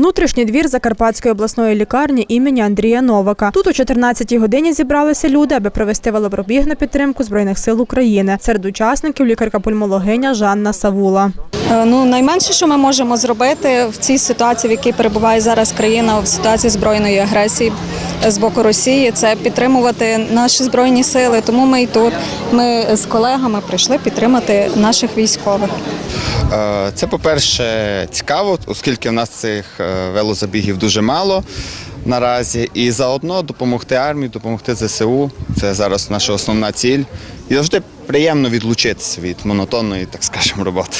Внутрішній двір Закарпатської обласної лікарні імені Андрія Новака. Тут о 14-й годині зібралися люди, аби провести велопробіг на підтримку Збройних сил України. Серед учасників лікарка-пульмологиня Жанна Савула. Е, Ну, найменше, що ми можемо зробити в цій ситуації, в якій перебуває зараз країна в ситуації збройної агресії з боку Росії, це підтримувати наші збройні сили. Тому ми і тут. Ми з колегами прийшли підтримати наших військових. Е, Це, по-перше, цікаво, оскільки в нас цих е, велозабігів дуже мало наразі. І заодно допомогти армії, допомогти ЗСУ. Це зараз наша основна ціль. І завжди приємно відлучитися від монотонної, так скажемо, роботи.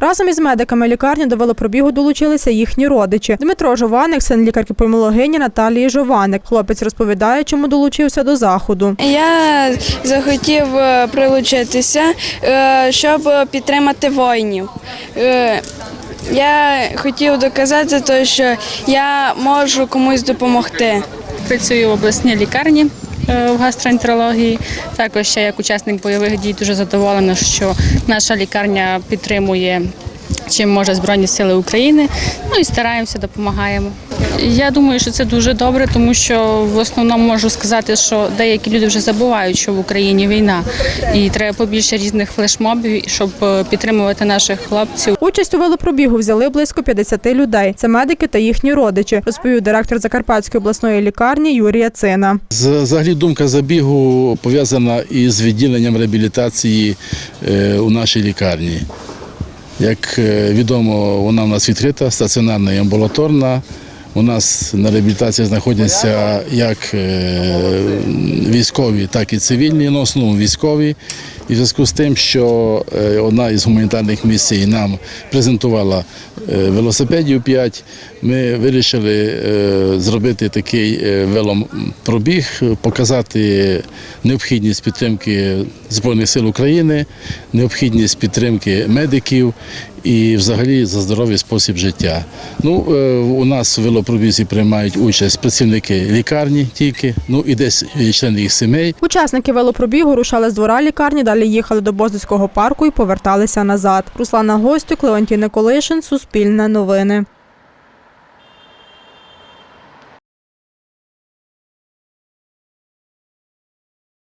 Разом із медиками лікарні до велопробігу долучилися їхні родичі. Дмитро Жованик, син лікарки-пульмологині Наталії Жованик. Хлопець розповідає, чому долучився до заходу. Я захотів е, прилучитися, е, щоб підтримати воїнів. Я хотів доказати, те, що я можу комусь допомогти. Працюю в обласній лікарні е, в гастроентерології. Також ще як учасник бойових дій дуже задоволена, що наша лікарня підтримує. Чим може Збройні Сили України, ну і стараємося, допомагаємо. Я думаю, що це дуже добре, тому що в основному можу сказати, що деякі люди вже забувають, що в Україні війна, і треба побільше різних флешмобів, щоб е, підтримувати наших хлопців. Участь у велопробігу взяли близько 50 людей. Це медики та їхні родичі, розповів директор Закарпатської обласної лікарні Юрія Цина. Взагалі думка забігу пов'язана із відділенням реабілітації е, у нашій лікарні. Як е, відомо, вона у нас відкрита, стаціонарна і амбулаторна. У нас на реабілітації знаходяться як е, військові, так і цивільні, ну, основному військові. І в зв'язку з тим, що е, одна із гуманітарних місій нам презентувала е, велосипедів 5, ми вирішили е, зробити такий е, велопробіг, показати необхідність підтримки Збройних сил України, необхідність підтримки медиків і взагалі за здоровий спосіб життя. Ну, е, у нас в велопробізі приймають участь працівники лікарні тільки, ну і десь члени їх сімей. Учасники велопробігу рушали з двора лікарні, далі їхали до Боздицького парку і поверталися назад. Руслана Гостюк, Леонтій Николишин, Суспільне новини.